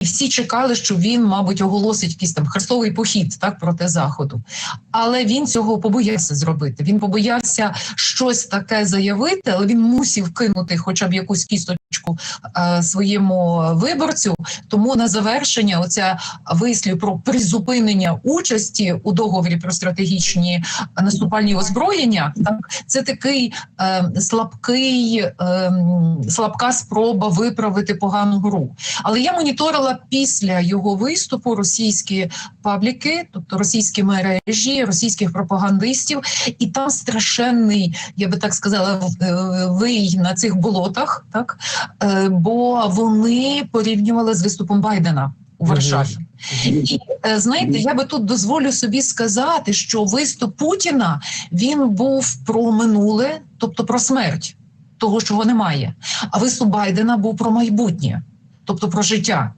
і всі чекали, що він, мабуть, оголосить якийсь там хрестовий похід так проти заходу. Але він цього побоявся зробити. Він побоявся щось таке заявити, але він мусів кинути хоча б якусь кісточку своєму виборцю. Тому на завершення, оця вислів про призупинення участі у договорі про стратегічні наступальні озброєння, так це такий е, слабкий, е, слабка спроба виправити погану гру. Але я моніторила після його виступу російські пабліки, тобто російські мережі, російських пропагандистів, і там страшенний, я би так сказала, е, вий на цих болотах, так е, бо вони порівнювали з виступом Байдена у Варшаві. І е, знаєте, я би тут дозволю собі сказати, що виступ Путіна він був про минуле, тобто про смерть того, чого немає. А виступ Байдена був про майбутнє, тобто про життя.